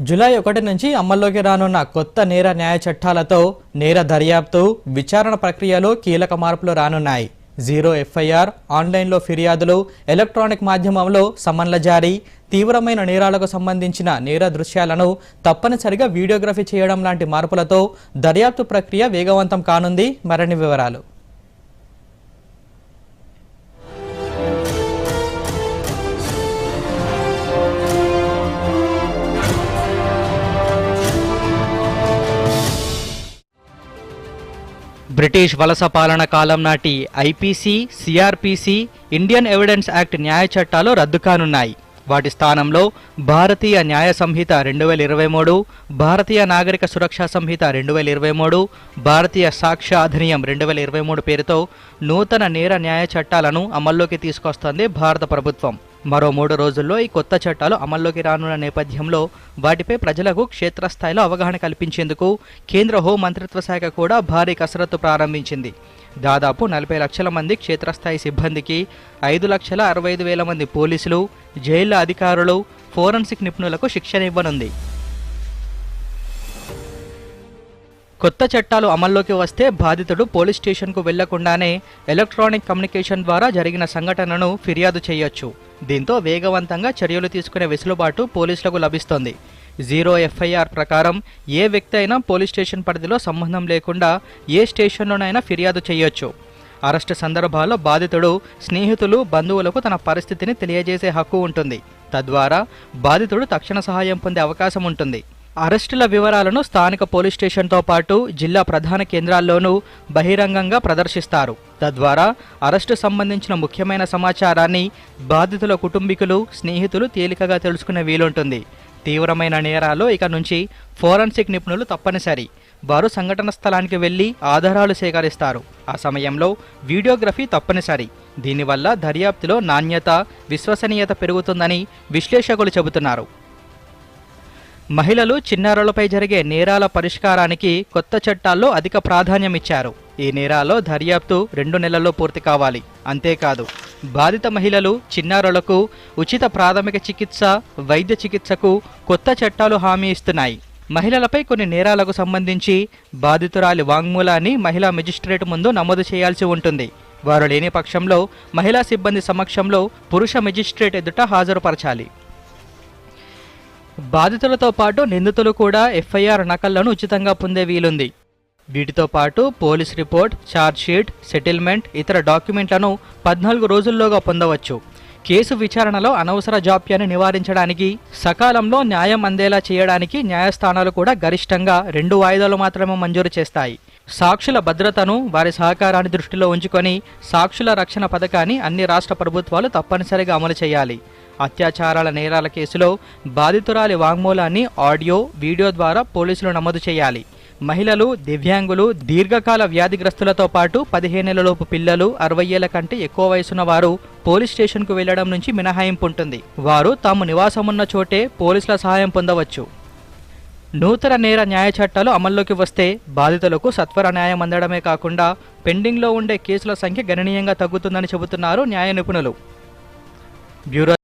July ఒకటి నుంచి అమల్లోకి రానున్న కొత్త నేర న్యాయ చట్టాలతో నేర దర్యాప్తు విచారణ ప్రక్రియలో కీలక మార్పులు రానున్నాయి. జీరో ఎఫ్ఐఆర్ ఆన్లైన్లో ఫిర్యాదులు ఎలక్ట్రానిక్ మాధ్యమంలో సమన్ల జారీ తీవ్రమైన నేరాలకు సంబంధించిన నేర దృశ్యాలను తప్పనిసరిగా వీడియోగ్రఫీ చేయడం లాంటి మార్పులతో దర్యాప్తు ప్రక్రియ వేగవంతం కానుంది. మరిన్ని వివరాలు. బ్రిటిష్ వలస పాలన కాలం నాటి IPC CrPC Indian evidence act న్యాయ చట్టాలు రద్దు కానున్నాయి. వాటి స్థానంలో భారతీయ న్యాయ సంహిత రెండు వేల ఇరవై మూడు భారతీయ నాగరిక సురక్షా సంహిత రెండు వేల ఇరవై మూడు భారతీయ సాక్ష్య అధినియం రెండు వేల ఇరవై మూడు పేరుతో నూతన నేర న్యాయ చట్టాలను అమల్లోకి తీసుకొస్తోంది భారత ప్రభుత్వం. మరో మూడు రోజుల్లో ఈ కొత్త చట్టాలు అమల్లోకి రానున్న నేపథ్యంలో వాటిపై ప్రజలకు క్షేత్రస్థాయిలో అవగాహన కల్పించేందుకు కేంద్ర హోం మంత్రిత్వ శాఖ కూడా భారీ కసరత్తు ప్రారంభించింది. దాదాపు నలభై లక్షల మంది క్షేత్రస్థాయి సిబ్బందికి ఐదు లక్షల అరవై ఐదు వేల మంది పోలీసులు జైళ్ళ అధికారులు ఫోరెన్సిక్ నిపుణులకు శిక్షణ ఇవ్వనుంది. కొత్త చట్టాలు అమల్లోకి వస్తే బాధితుడు పోలీస్ స్టేషన్కు వెళ్ళకుండానే ఎలక్ట్రానిక్ కమ్యూనికేషన్ ద్వారా జరిగిన సంఘటనను ఫిర్యాదు చేయొచ్చు. దీంతో వేగవంతంగా చర్యలు తీసుకునే వెసులుబాటు పోలీసులకు లభిస్తోంది. జీరో ఎఫ్ఐఆర్ ప్రకారం ఏ వ్యక్తి అయినా పోలీస్ స్టేషన్ పరిధిలో సంబంధం లేకుండా ఏ స్టేషన్లోనైనా ఫిర్యాదు చేయొచ్చు. అరెస్టు సందర్భాల్లో బాధితుడు స్నేహితులు బంధువులకు తన పరిస్థితిని తెలియజేసే హక్కు ఉంటుంది. తద్వారా బాధితుడు తక్షణ సహాయం పొందే అవకాశం ఉంటుంది. అరెస్టుల వివరాలను స్థానిక పోలీస్ స్టేషన్తో పాటు జిల్లా ప్రధాన కేంద్రాల్లోనూ బహిరంగంగా ప్రదర్శిస్తారు. తద్వారా అరెస్టు సంబంధించిన ముఖ్యమైన సమాచారాన్ని బాధితుల కుటుంబీకులు స్నేహితులు తేలికగా తెలుసుకునే వీలుంటుంది. తీవ్రమైన నేరాలు ఇక నుంచి ఫోరెన్సిక్ నిపుణులు తప్పనిసరి. వారు సంఘటన స్థలానికి వెళ్ళి ఆధారాలు సేకరిస్తారు. ఆ సమయంలో వీడియోగ్రఫీ తప్పనిసరి. దీనివల్ల దర్యాప్తులో నాణ్యత విశ్వసనీయత పెరుగుతుందని విశ్లేషకులు చెబుతున్నారు. మహిళలు చిన్నారులపై జరిగే నేరాల పరిష్కారానికి కొత్త చట్టాల్లో అధిక ప్రాధాన్యం ఇచ్చారు ఈ నేరాల్లో దర్యాప్తు రెండు నెలల్లో పూర్తి కావాలి. అంతేకాదు బాధిత మహిళలు చిన్నారులకు ఉచిత ప్రాథమిక చికిత్స వైద్య చికిత్సకు కొత్త చట్టాలు హామీ ఇస్తున్నాయి. మహిళలపై కొన్ని నేరాలకు సంబంధించి బాధితురాలి వాంగ్మూలాన్ని మహిళా మెజిస్ట్రేట్ ముందు నమోదు చేయాల్సి ఉంటుంది. వారు లేని పక్షంలో మహిళా సిబ్బంది సమక్షంలో పురుష మెజిస్ట్రేట్ ఎదుట హాజరుపరచాలి. బాధితులతో పాటు నిందితులు కూడా ఎఫ్ఐఆర్ నకళ్ళను ఉచితంగా పొందే వీలుంది. వీటితో పాటు పోలీస్ రిపోర్ట్ ఛార్జ్షీట్ సెటిల్మెంట్ ఇతర డాక్యుమెంట్లను పద్నాలుగు రోజుల్లోగా పొందవచ్చు. కేసు విచారణలో అనవసర జాప్యాన్ని నివారించడానికి సకాలంలో న్యాయం అందేలా చేయడానికి న్యాయస్థానాలు కూడా గరిష్టంగా రెండు వాయిదాలు మాత్రమే మంజూరు చేస్తాయి. సాక్షుల భద్రతను వారి సహకారాన్ని దృష్టిలో ఉంచుకొని సాక్షుల రక్షణ పథకాన్ని అన్ని రాష్ట్ర ప్రభుత్వాలు తప్పనిసరిగా అమలు చేయాలి. అత్యాచారాల నేరాల కేసులో బాధితురాలి వాంగ్మూలాన్ని ఆడియో వీడియో ద్వారా పోలీసులు నమోదు చేయాలి. మహిళలు దివ్యాంగులు దీర్ఘకాల వ్యాధిగ్రస్తులతో పాటు పదిహేనేళ్ళలోపు పిల్లలు అరవై ఏళ్ళ కంటే ఎక్కువ వయసున్న వారు పోలీస్ స్టేషన్కు వెళ్ళడం నుంచి మినహాయింపు ఉంటుంది. వారు తాము నివాసమున్న చోటే పోలీసుల సహాయం పొందవచ్చు. నూతన నేర న్యాయ చట్టాలు అమల్లోకి వస్తే బాధితులకు సత్వర న్యాయం అందడమే కాకుండా పెండింగ్లో ఉండే కేసుల సంఖ్య గణనీయంగా తగ్గుతుందని చెబుతున్నారు న్యాయ నిపుణులు. బ్యూరో